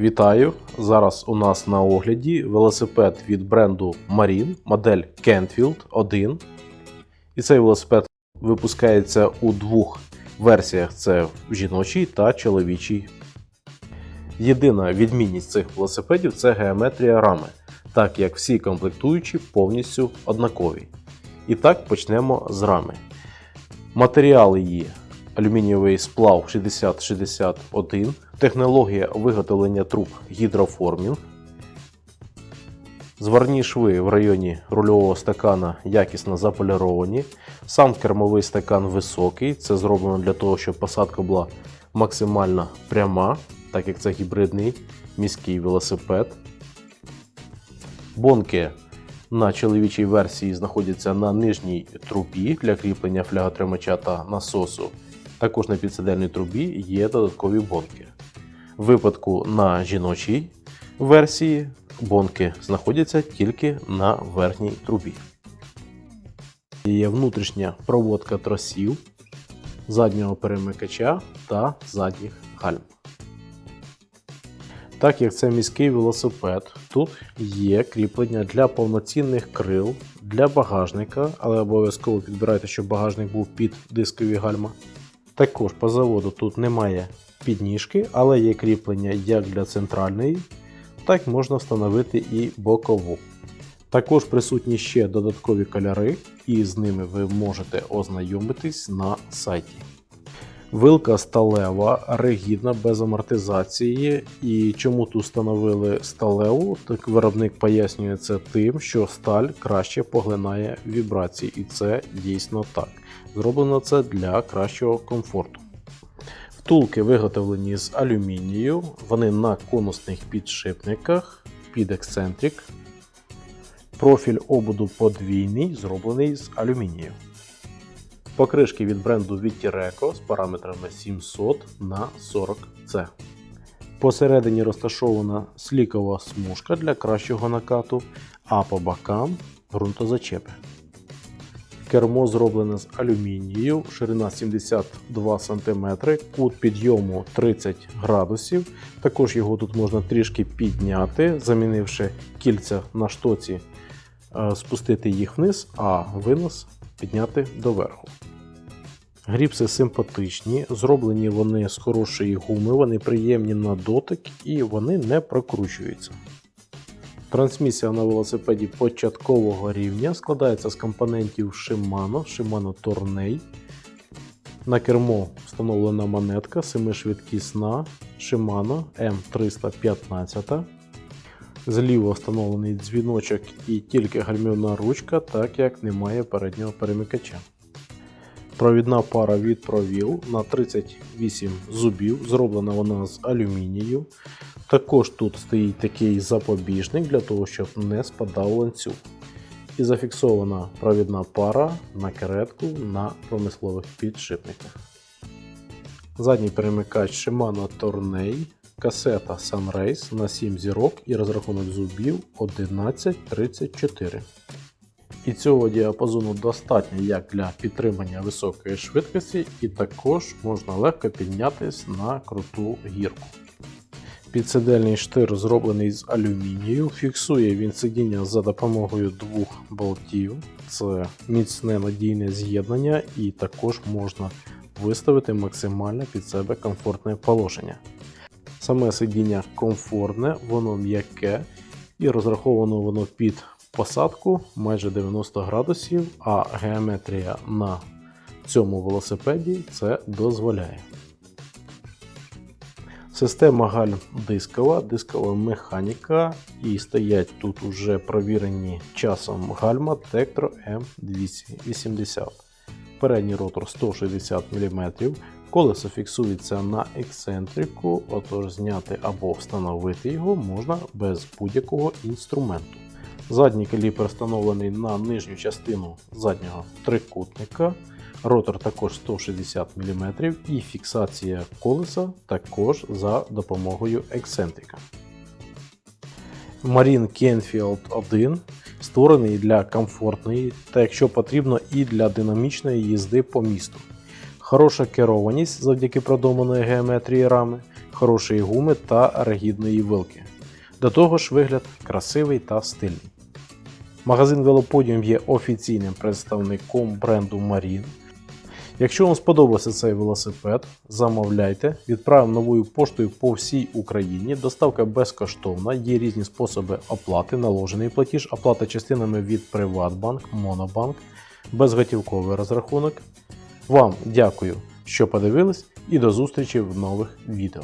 Вітаю! Зараз у нас на огляді велосипед від бренду Marine, модель Kentfield 1. І цей велосипед випускається у двох версіях: це жіночій та чоловічій. Єдина відмінність цих велосипедів це геометрія рами, так як всі комплектуючі повністю однакові. І так почнемо з рами. Матеріал її алюмінієвий сплав 6061, технологія виготовлення труб гідроформінг, зварні шви в районі рульового стакана якісно заполіровані, сам кермовий стакан високий, це зроблено для того, щоб посадка була максимально пряма, так як це гібридний міський велосипед. Бонки на чоловічій версії знаходяться на нижній трубі для кріплення фляготримача та насосу. Також на підсидельній трубі є додаткові бонки. В випадку на жіночій версії бонки знаходяться тільки на верхній трубі. Є внутрішня проводка тросів, заднього перемикача та задніх гальм. Так як це міський велосипед, тут є кріплення для повноцінних крил, для багажника, але обов'язково підбирайте, щоб багажник був під дискові гальма. Також по заводу тут немає підніжки, але є кріплення як для центральної, так можна встановити і бокову. Також присутні ще додаткові кольори, і з ними ви можете ознайомитись на сайті. Вилка сталева, ригідна, без амортизації. І чому тут встановили сталеву? Так виробник пояснює це тим, що сталь краще поглинає вібрації, і це дійсно так. Зроблено це для кращого комфорту. Втулки виготовлені з алюмінію, вони на конусних підшипниках під ексцентрик. Профіль ободу подвійний, зроблений з алюмінію. Покришки від бренду Vittireco з параметрами 700 на 40C. Посередині розташована слікова смужка для кращого накату, а по бокам ґрунтозачепи. Кермо зроблене з алюмінію, ширина 72 см, кут підйому 30 градусів. Також його тут можна трішки підняти, замінивши кільця на штоці, е, спустити їх вниз, а винос підняти доверху. Гріпси симпатичні, зроблені вони з хорошої гуми, вони приємні на дотик і вони не прокручуються. Трансмісія на велосипеді початкового рівня складається з компонентів Shimano, Shimano Tourney. На кермо встановлена монетка 7-швидкісна Shimano M315. Зліва встановлений дзвіночок і тільки гальмівна ручка, так як немає переднього перемикача. Провідна пара від провіл на 38 зубів, зроблена вона з алюмінію. Також тут стоїть такий запобіжник для того, щоб не спадав ланцюг. І зафіксована провідна пара на керетку на промислових підшипниках. Задній перемикач Shimano Tourney, касета Sunrace на 7 зірок і розрахунок зубів 1134. І цього діапазону достатньо як для підтримання високої швидкості, і також можна легко піднятись на круту гірку. Підсидельний штир зроблений з алюмінію, фіксує він сидіння за допомогою двох болтів. Це міцне надійне з'єднання, і також можна виставити максимально під себе комфортне положення. Саме сидіння комфортне, воно м'яке і розраховано воно під посадку майже 90 градусів, а геометрія на цьому велосипеді це дозволяє. Система гальм дискова, дискова механіка, і стоять тут уже провірені часом гальма Tektro M280. Передній ротор 160 мм. Колесо фіксується на ексцентрику, отож зняти або встановити його можна без будь-якого інструменту. Задній каліпер встановлений на нижню частину заднього трикутника. Ротор також 160 мм і фіксація колеса також за допомогою ексцентрика. Marine Kenfield 1 створений для комфортної та, якщо потрібно, і для динамічної їзди по місту. Хороша керованість завдяки продуманої геометрії рами, хорошої гуми та ригідної вилки. До того ж, вигляд красивий та стильний. Магазин Велоподіум є офіційним представником бренду Marine. Якщо вам сподобався цей велосипед, замовляйте, відправимо новою поштою по всій Україні. Доставка безкоштовна, є різні способи оплати, наложений платіж, оплата частинами від Приватбанк, Монобанк, безготівковий розрахунок. Вам дякую, що подивились, і до зустрічі в нових відео.